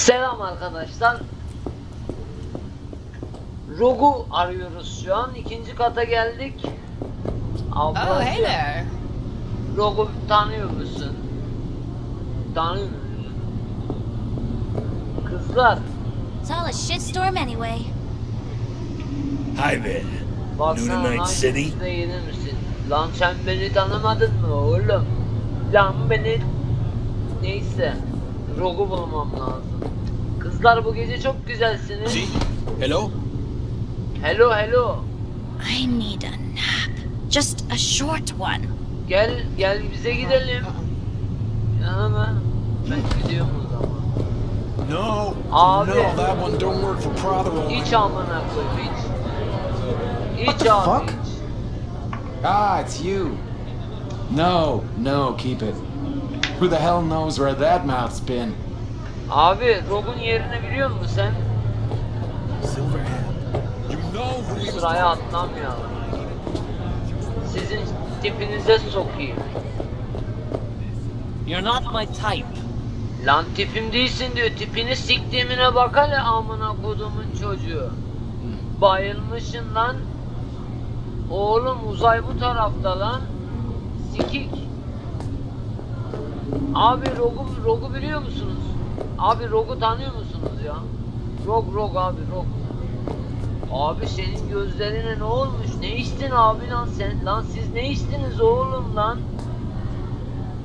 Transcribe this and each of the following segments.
Selam arkadaşlar. Rogu arıyoruz şu an. İkinci kata geldik. Oh, hey Ablacığım, there. Rogu tanıyor musun? Tanıyor musun? Kızlar, It's all a shitstorm anyway. Hi there. baksana New lan Night City? yeni misin? Lan sen beni tanımadın mı oğlum? Lan beni... Neyse, Rogu bulmam lazım. Kızlar bu gece çok güzelsiniz. See? Hello? Hello hello. I need a nap. Just a short one. Gel gel bize gidelim. Yanıma. Ben gidiyorum o zaman. No, Abi. no, that one don't work for Prothero. İç amına koyayım iç. İç the abi fuck? iç. Ah, it's you. No, no, keep it. Who the hell knows where that mouth's been? Abi Rogun yerini biliyor musun sen? Silverhand. You know who he was sıraya atlamayalım. Sizin tipinize sokayım. You're not my type. Lan tipim değilsin diyor. Tipini siktiğimine bak hele amına kodumun çocuğu. Bayılmışın lan. Oğlum uzay bu tarafta lan. Sikik. Abi Rogu, Rogu biliyor musunuz? Abi Rogu tanıyor musunuz ya? Rog Rog abi Rog. Abi senin gözlerine ne olmuş? Ne içtin abi lan sen? Lan siz ne içtiniz oğlum lan?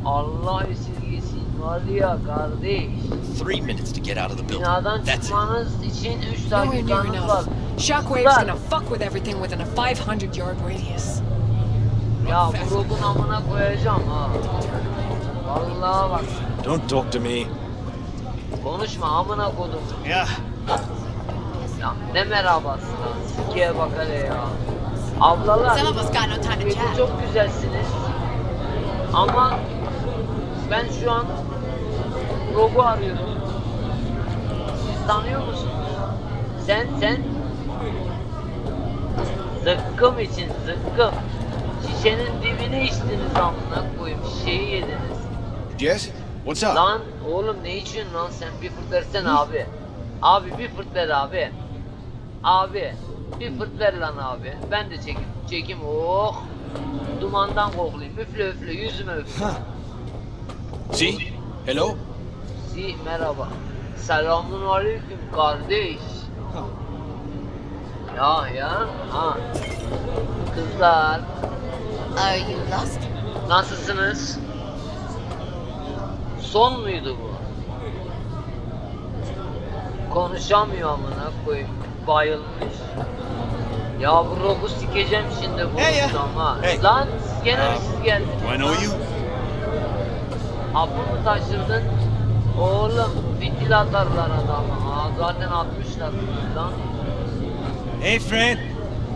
Allah esirgesin var ya kardeş. Three minutes to get out of the building. Binadan That's it. çıkmanız için 3 Nowhere near dakikanız var. enough. Shockwave's gonna fuck with everything within a 500 yard radius. Ya bu rogun amına koyacağım ha. Vallahi bak Don't talk to me. konuşma amına kodum. Yeah. Ya ne merhabası lan. Sikiye bak hele ya. Ablalar Some of us got no time to gece chat. çok güzelsiniz. Ama ben şu an Rogu arıyorum. Siz tanıyor musunuz? Sen sen Zıkkım için zıkkım. Şişenin dibini içtiniz amına koyayım. Şişeyi yediniz. Yes? What's up? Lan oğlum ne içiyorsun lan sen? Bir fırt versene abi. Abi bir fırt ver abi. Abi bir fırt ver lan abi. Ben de çekim. Çekim oh. Dumandan koklayayım. Üfle üfle yüzüme üfle. See? Hello? Si merhaba. Selamun aleyküm kardeş. Ya ya. Ha. Kızlar Are you lost? nasılsınız? Son muydu bu? Konuşamıyor amına koyayım. Bayılmış. Ya bu rogu sikeceğim şimdi bu Hey ama. Hey. Lan gene mi siz geldiniz? Do I know you? Hapı mı taşırdın? Oğlum fitil atarlar adamı. Aa, zaten atmışlar lan. Hey, friend.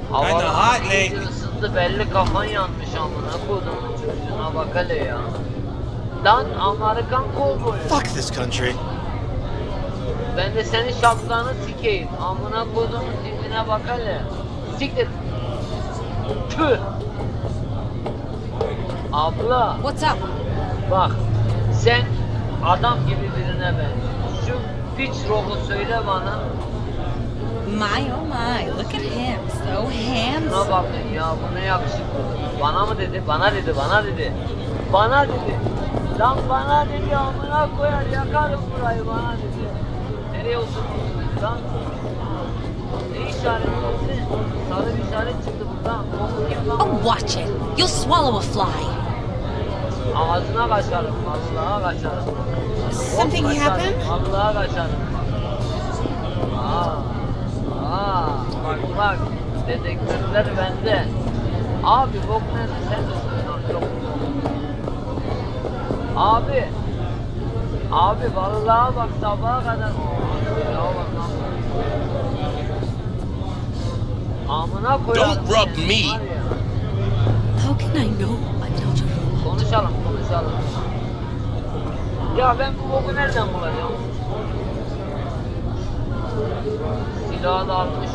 Kinda hot lately. ısındı belli kafan yanmış amına kodumun çocuğuna bak hele ya. Lan Amerikan kovboyu. Fuck this country. Ben de senin şapkanı sikeyim. Amına kodumun tipine bak hele. Siktir. Tüh. Abla What's up? bak sen adam gibi birine benziyorsun. Şu piç rogu söyle bana. My oh my, look at him, so Buna handsome. bakın ya bu ne yakışıklı. Bana mı dedi? Bana dedi, bana dedi. Bana dedi. Lan bana dedi amına koyar yakarım burayı bana dedi. Nereye oturmuyorsunuz lan? Ne işareti? Sarı bir işaret çıktı buradan. Oh, watch it. You'll swallow a fly. Ağzına kaçarım. Allah'a kaçarım. Something Kaçarım, happened? Allah'a kaçarım. Aa, aa, bak bak. Dedektörler bende. Abi bok nerede? Sen misin? Ha, Yok. Abi. Abi vallahi bak sabaha kadar. Amına koyarım. Don't rub me. How can I know I'm not a robot? Konuşalım, konuşalım. Ya ben bu boku nereden bulacağım? Silahı da almış.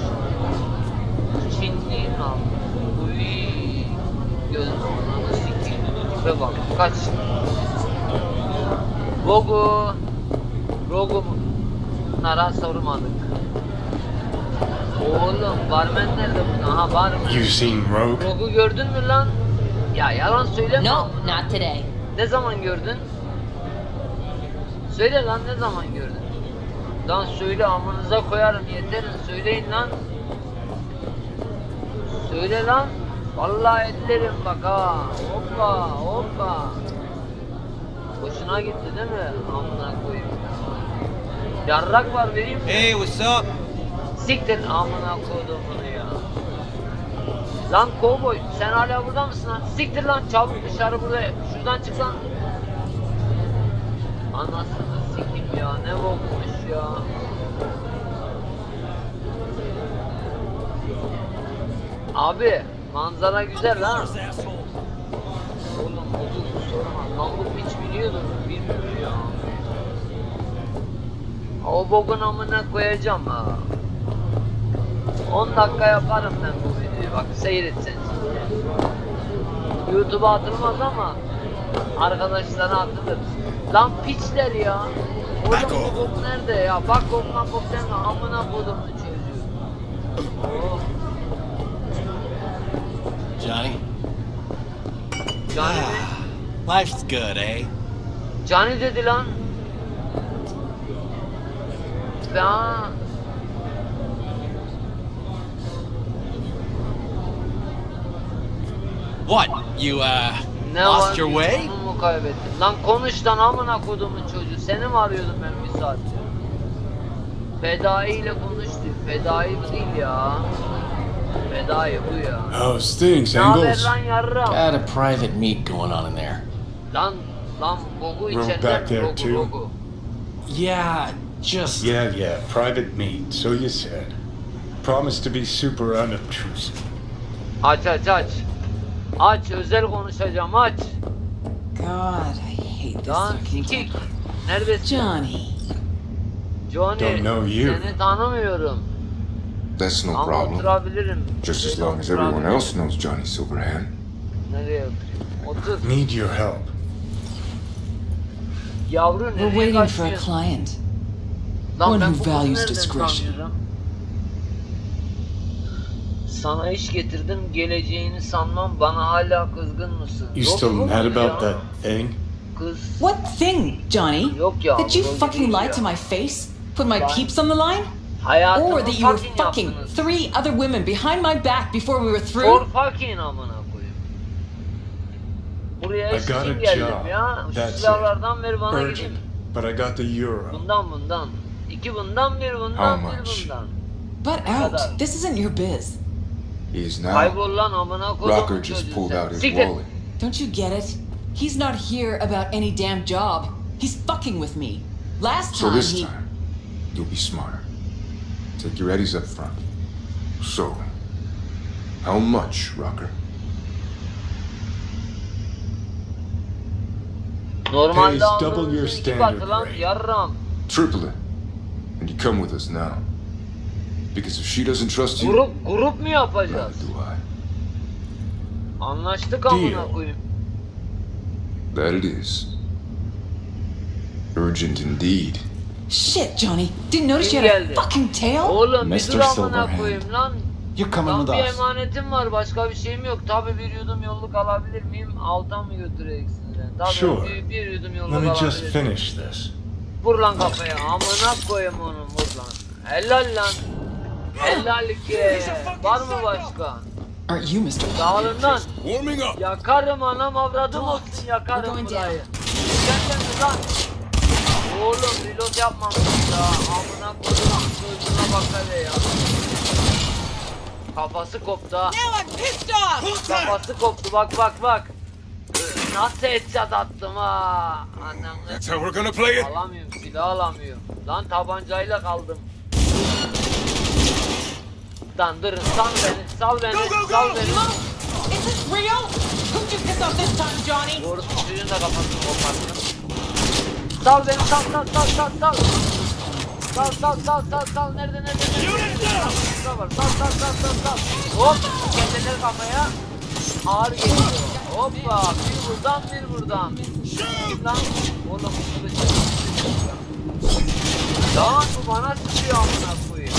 Çinliğin almış. Uy. Göz ananı sikeyim. Tipe bak, kaç. Rogu mu? Bunlara sormadık. Oğlum barmen nerede bu? Aha barmen. You seen Rogue? Rogu gördün mü lan? Ya yalan söyleme. No, not today. Ne zaman gördün? Söyle lan ne zaman gördün? Lan söyle amınıza koyarım yeterin söyleyin lan. Söyle lan. Vallahi ellerim bak ha. Hoppa hoppa. Hoşuna gitti değil mi? Amına koyayım. Yarrak var vereyim mi? Hey, what's up? Siktir amına koydumunu ya. Lan kovboy sen hala burada mısın lan? Siktir lan çabuk dışarı buraya. Şuradan çık lan. Anasını sikim ya ne bokmuş ya. Abi manzara güzel ha. Oğlum oğlum sorma. Lan bu hiç biliyordur bilmiyor ya. O bokun amına koyacağım ha. 10 dakika yaparım ben bu videoyu bak seyretsen. YouTube'a atılmaz ama arkadaşlara atılır. Lan piçler ya. Oğlum bu bok nerede ya? Bak kokma bok sen de amına kodumun çocuğu. Oh, Johnny? Cani mi? Life's good, eh? Cani dedi lan. Ya. What? You, uh, Ne lost var? your way? Yolumu kaybettim. Lan konuş lan amına kodumun çocuğu. Seni mi arıyordum ben bir saattir? Fedai ile konuştuk. Fedai bu değil ya. Fedai bu ya. Oh, stinks, Angles. Got a private meet going on in there. Lan lan bogu Rogue içerler back there bogu too? bogu. Yeah, just. Yeah, yeah, private meet, so you said. Promise to be super unobtrusive. Aç aç aç. Aç özel konuşacağım aç. God, I hate this Lan fucking sikik. camp. Neredesin? Johnny. Johnny. Don't know you. Seni tanımıyorum. That's no Ama problem. oturabilirim. Just as Şöyle long as everyone oturabilirim. else knows Johnny Silverhand. Nereye oturayım? Otur. Need your help. Yavru We're nereye waiting for a kaçıyorsun? client. Lan one ben who bu kızı values nereden discretion. tanıyorum? Sana iş getirdim geleceğini sanmam bana hala kızgın mısın? You Yok still mu mad about ya? that thing? Kız What thing, Johnny? Yok ya, That you fucking değil lied ya. to my face? Put my peeps on the line? hayatımı Or that you were fucking fucking yaptınız. three other women behind my back before we were For through? fucking amına. Buraya I got için a geldim job. ya. Şu That's it. silahlardan ver bana Urgent. gideyim. But I got the euro. Bundan bundan. İki bundan bir bundan How bir much? bundan. Butt out. This isn't your biz. He is now. Kaybol lan amına koyduğum Rocker just pulled out his Siktir. wallet. Don't you get it? He's not here about any damn job. He's fucking with me. Last So time this he. time, you'll be smarter. Take your eddies up front. So, how much, Rocker? Normalde Pays double your iki standard katı lan rate. yarram. Triple it. And you come with us now. Because if she doesn't trust you, Grup grup mu neither yapacağız? do I. Anlaştık amına Deal. koyayım. That it is. Urgent indeed. Shit, Johnny. Didn't notice Kim you had a geldi? fucking tail? Oğlum bir Mr. dur amına Silverhand. koyayım lan. You're coming Lan with bir us. emanetim var başka bir şeyim yok. Tabi bir yudum yolluk alabilir miyim? Altan mı götüreceksin Sure. bir yudum Let me just finish this. Vur lan kafaya amına koyayım onu vur lan. Helal lan. Helal ki. Var mı başka? Aren't you Mr. Dağılın lan. Warming up! Yakarım anam avradım olsun yakarım burayı. down. Kendin lan. Oğlum reload yapmamış ya. Amına koyduğum çocuğuna bak hele ya. Kafası koptu ha. Kafası koptu bak bak bak. Nasıl headshot attım ha. Annem That's how we're gonna play it! alamıyorum silah alamıyorum. Lan tabancayla kaldım. Lan dur sal beni sal beni sal beni. Is this real? Who'd you piss off this time, Johnny? Doğrusu çocuğun da kafasını koparttım. Sal beni sal sal sal sal sal. Sal sal sal sal sal nerede nerede nerede? Sal var sal sal sal sal sal. Hop kendileri kafaya. Ağır geliyor. Hoppa bir buradan bir buradan. Kim lan? Oğlum kılıç. Lan bu bana sıkıyor amına koyayım.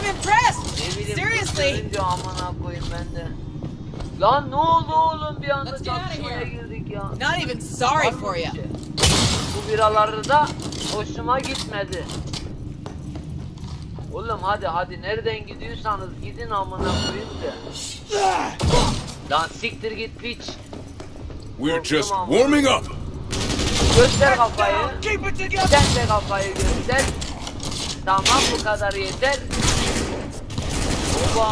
I'm impressed. Ne bileyim Seriously. görünce amına koyayım ben de. Lan ne oldu oğlum bir anda Let's get here. girdik ya. Not even sorry for you. Bu biraları da hoşuma gitmedi. Oğlum hadi hadi nereden gidiyorsanız gidin amına koyayım da. Lan siktir git piç. We're just warming up. Göster kafayı. Sen de kafayı göster. Tamam bu kadar yeter. Oba.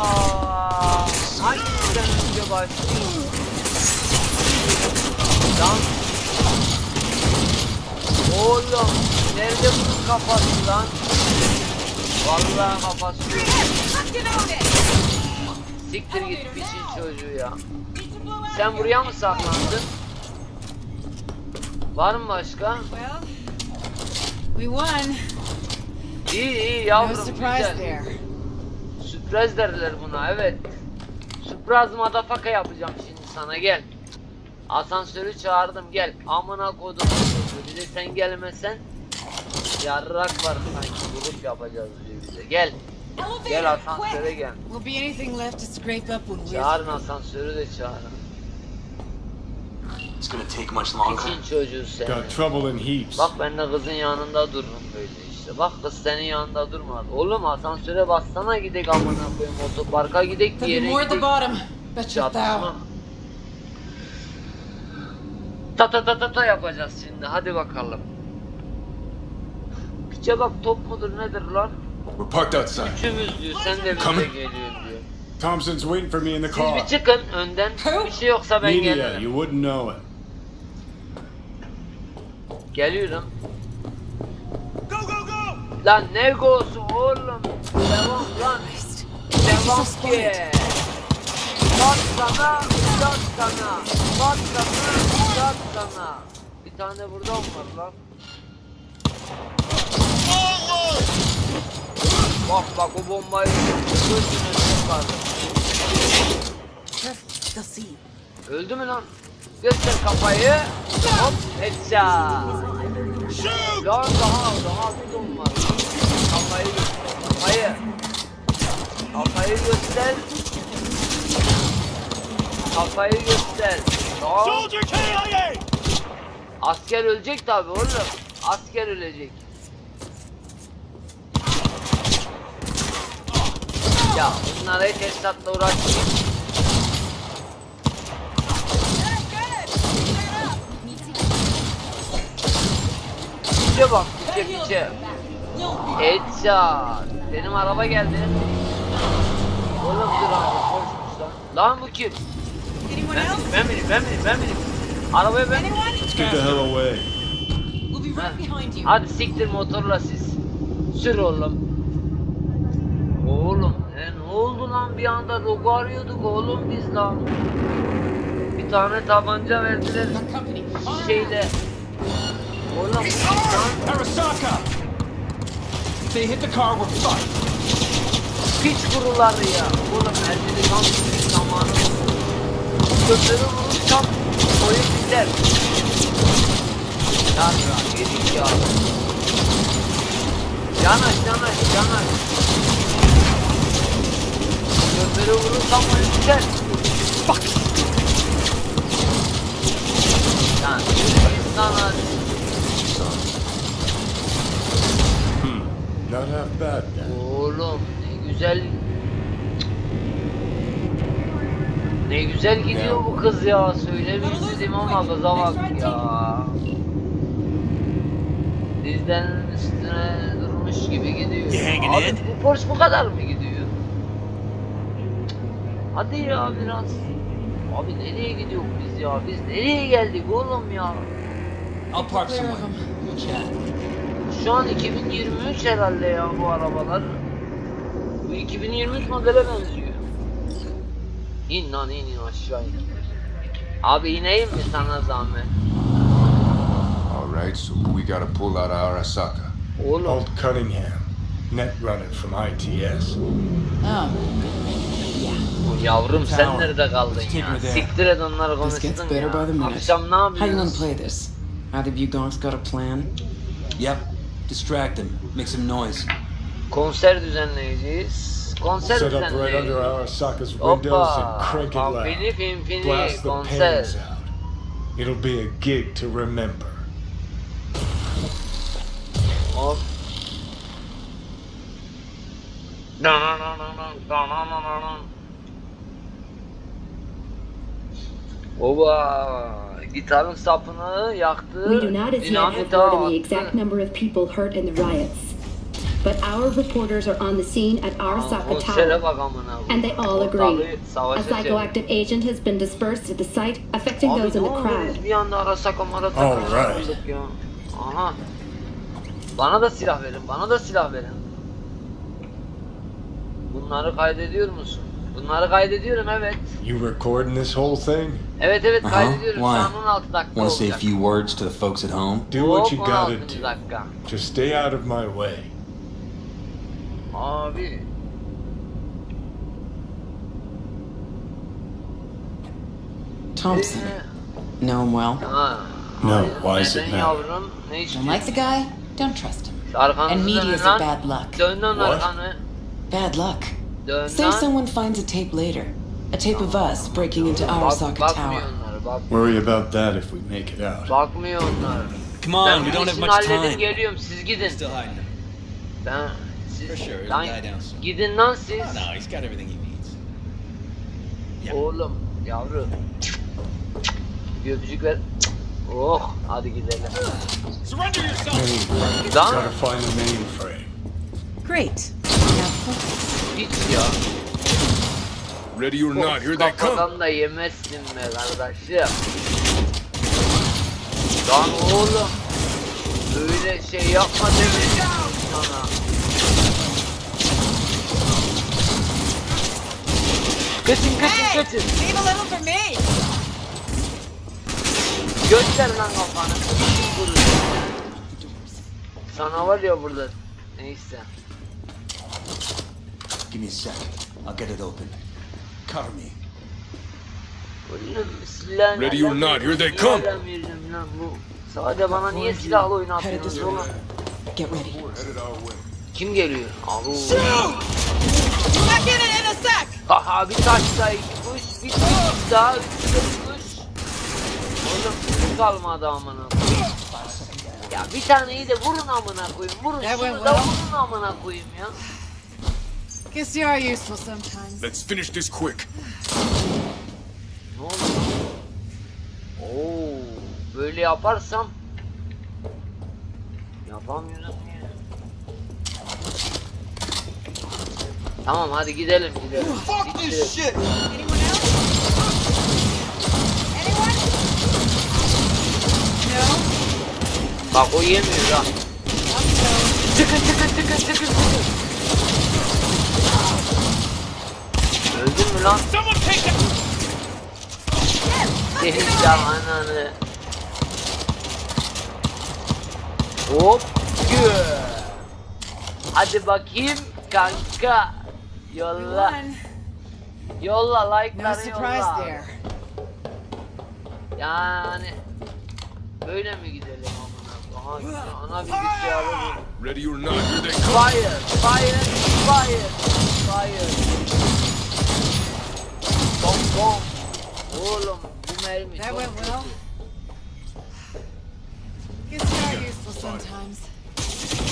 Hangisinden önce başlayayım? Lan. Oğlum. Nerede bunun kafası lan? Vallahi kafası yok. Siktir git piçin çocuğu ya. Sen buraya mı saklandın? Var mı başka? We won. İyi iyi No yavrum surprise güzel. there. Sürpriz derler buna evet. Sürpriz madafaka yapacağım şimdi sana gel. Asansörü çağırdım gel. Amına kodum. Bir de sen gelmesen yarrak var sanki grup yapacağız diyor bize. Gel. Gel asansöre gel. Çağırın asansörü de çağırın. It's gonna take much longer. Piçin çocuğu sen. Got trouble in heaps. Bak ben de kızın yanında dururum böyle işte. Bak kız senin yanında durmaz. Oğlum asansöre bassana gidek amına koyayım otoparka gidek be diğeri more at the gidek. bottom. Bet you Çatışma. thou. Ta ta ta ta ta yapacağız şimdi. Hadi bakalım. Piçe bak top mudur nedir lan? We're parked outside. Üçümüz diyor. Sen de bize Come. geliyorsun diyor. Thompson's waiting for me in the Siz car. bir çıkın önden. Bir şey yoksa ben Media, gelirim. you wouldn't know it. Geliyorum. Go go go! Lan ne go'su oğlum? Devam lan. Devam ki. Bak sana, bak sana. Bak sana, bak sana. Bir tane burada mı var lan? Bak bak o bombayı. They'll see. Öldü mü lan? Göster kafayı. Hop headshot. Lan daha daha bir don var. Kafayı göster. Kafayı. Kafayı göster. Kafayı göster. Lan. Asker ölecek tabi oğlum. Asker ölecek. Ya bunlara hiç headshotla uğraşmayayım. Piçe bak piçe piçe. Headshot. Benim araba geldi. Oğlum dur abi koşmuş lan. Lan bu kim? Ben bineyim ben bineyim ben bineyim ben bineyim. Arabaya ben? Get the hell away. We'll be right behind you. Hadi siktir motorla siz. Sür oğlum. Oğlum e, ne oldu lan bir anda logo arıyorduk oğlum biz lan. Bir tane tabanca verdiler şeyle. Arasaka! If they hit the car, we're fucked. piç kuruları ya. Oğlum elleri kan tutmuş zamanı. Gözleri vurursam oyun biter. Yarra yedik ya. Yanaş yanaş yanaş. Gözleri vurursam oyun biter. Bak. Yani insana Then. Oğlum ne güzel Ne güzel gidiyor bu kız ya söylemek istedim ama kıza bak ya Dizden üstüne durmuş gibi gidiyor Abi bu Porsche bu kadar mı gidiyor? Hadi ya biraz Abi nereye gidiyor biz ya biz nereye geldik oğlum ya I'll park somewhere. them. We'll chat. Şu an 2023 herhalde ya bu arabalar. Bu 2023 modele benziyor. İn lan in in aşağı in. Abi ineyim mi sana zahmet? All right, so we gotta pull out of Arasaka? Oğlum Old Cunningham, net runner from ITS. Oh, bu yavrum sen Tower. nerede kaldın ya? Siktir et onları This konuştun gets better by the ya. minute. Akşam ne How you gonna yapıyorsun? play this? Either of you gonks got a plan? Yep. Distract him. Make some noise. Konser düzenleyeceğiz. Konser Set up right under düzenleyeceğiz. Arasaka's windows and Hoppa. crank it loud. Fanfini finfini Blast the konser. pains out. It'll be a gig to remember. Hop. Dun dun dun dun dun dun dun dun dun. Oba! Gitarın sapını yaktı. We do not as yet have word on the exact number of people hurt in the riots. But our reporters are on the scene at Arasaka Tower, and they all agree. A psychoactive agent has been dispersed at the site, affecting those in the crowd. olduk ya. Aha. Bana da silah verin, bana da silah verin. Bunları kaydediyor musun? Bunları kaydediyorum evet. You recording this whole thing? Evet evet Aha, kaydediyorum. Şu why? an 16 dakika Want to say a olacak. few words to the folks at home? Do what you Hop, gotta 16. do. dakika. Just stay out of my way. Abi. Thompson. ee, Know him well. Ha. No, Hayır, why is it neden now? yavrum? Ne Don't like the guy? Don't trust him. Arkanızı And dönün media's lan. a bad luck. Dön lan What? arkanı. Bad luck. Dön Say lan. someone finds a tape later. A tape of us breaking into bakmıyor Tower. Worry about that if we make it out. Bakmıyor onlar. Come on, ben we bu don't have işini much halledip time. geliyorum siz gidin. Still hiding him. Ben siz For sure, he'll lan die down soon. gidin lan siz. No, he's got everything he needs. Yeah. Oğlum yavru. Bir öpücük ver. Oh hadi gidelim. Surrender yourself! Lan Gotta find the mainframe. Great. Now hiç ya. Ready or not, here they come. Kafadan da yemezsin be kardeşim. Lan oğlum. Böyle şey yapma demedim sana. Kaçın kaçın kaçın. Leave a little for me. Göster lan kafanı. Sana var ya burada. Neyse. Give me a sec. I'll get it open. Silah Ready or not, here they come. Sadece bana niye silahlı oyun atıyorsunuz oğlum? Get ready. Kim geliyor? Alo. Back in it in a sec. Haha bir taş daha iki kuş, bir kuş daha, üç kuş. Oğlum kuş kalmadı amına. Ya bir taneyi de vurun amına koyayım. Vurun şunu da vurun amına koyayım ya. Guess you are useful sometimes. Let's finish this quick. Ne oldu? Oo, böyle yaparsam yapamıyorum ya. Tamam hadi gidelim gidelim. Anyone else? Anyone? No. Bak o yemiyor ha. Çıkın çıkın çıkın çıkın çıkın. Öldün mü lan? Someone take him! Senin ananı. Hop. Hadi bakayım kanka. Yolla. Yolla like'ları surprise yolla. there. Yani böyle mi gidelim amına? Aha ana bilgisayarı bu. Ready or not, here they come. Fire, fire, fire. Bom bom. Oğlum bu mermi That çok went kötü. well. Guess you are useful sometimes.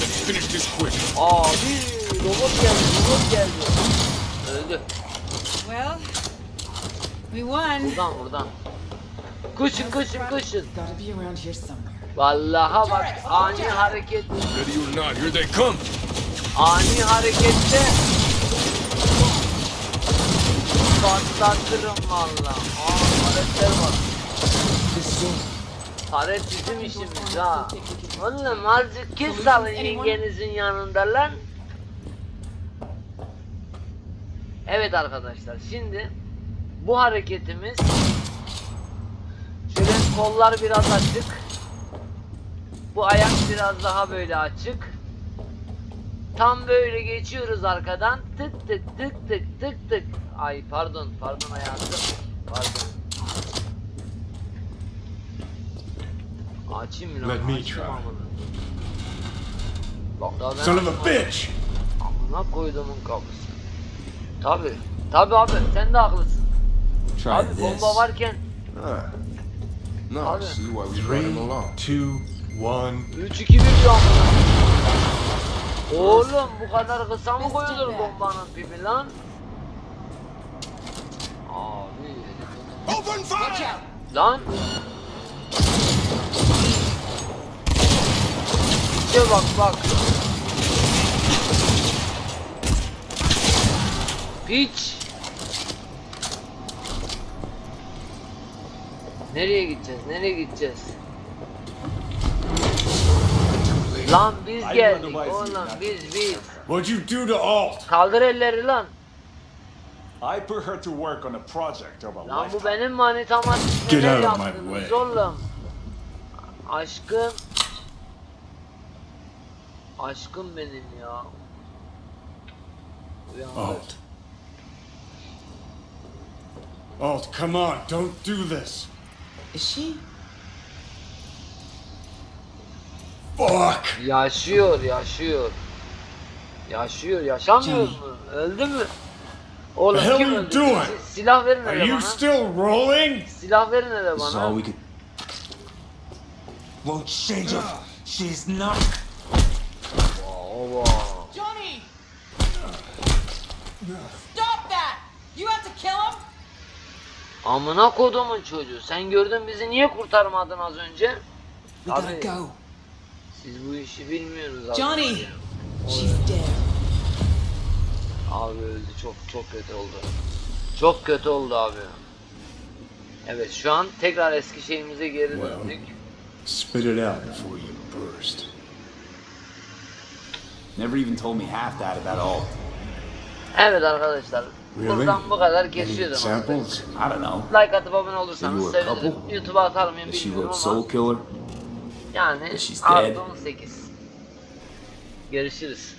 Let's finish this quick. Abi robot geldi, robot geldi. Öldü. Well, we won. Buradan buradan. Koşun koşun koşun. Gotta be around here somewhere. Vallaha bak ani hareket, Ready or not, here they come. ani harekette. Patlatırım valla. Aa hareketler bak. Taret bizim işimiz ha. Oğlum azıcık kes salın yengenizin yanında lan. Evet arkadaşlar şimdi bu hareketimiz şöyle kollar biraz açık. Bu ayak biraz daha böyle açık. Tam böyle geçiyoruz arkadan. Tık tık tık tık tık tık. Ay pardon pardon hayatım. Pardon. Açayım mı lan? Let me try. Bak daha ben Son of a bitch! Amına koyduğumun kapısı. Tabi. Tabi abi sen de haklısın. Try Abi this. bomba varken Ah. Now I Abi. see why we brought him along. Two, one. 3 2 1 diyor amına. Oğlum bu kadar kısa mı koyulur bombanın pipi lan? Abi. Open fire! Lan. İşte bak bak. Piç. Nereye gideceğiz? Nereye gideceğiz? Lan biz geldik oğlum biz biz. What'd you do to Alt? Kaldır elleri lan. I put her to work on a project of a Lan bu lifetime. benim manitama siz Get out of my way. oğlum? Aşkım. Aşkım benim ya. Alt. Alt, come on, don't do this. Is she? Fuck! Yaşıyor, yaşıyor. Yaşıyor, yaşamıyor mu? Öldü mü? Oğlum The hell kim are you öldü? doing? Si- silah verin Are hele you bana. still rolling? Silah verin hele This is bana. all we could. Won't change her. She's not. Oo. Johnny! Stop that! You have to kill him? Amına kodumun çocuğu. Sen gördün bizi niye kurtarmadın az önce? We gotta Abi go. siz bu işi bilmiyorsunuz abi. Johnny! She's dead. Abi öldü çok çok kötü oldu. Çok kötü oldu abi. Evet şu an tekrar eski şeyimize geri Well. döndük. Spit it out before you burst. Never even told me half that about all. Evet arkadaşlar. Really? Buradan bu kadar geçiyordum. examples? I don't know. Like atıp abone olursanız sevinirim. YouTube'a atar mıyım bilmiyorum ama Soul Killer. yani artı dead. 18. Görüşürüz.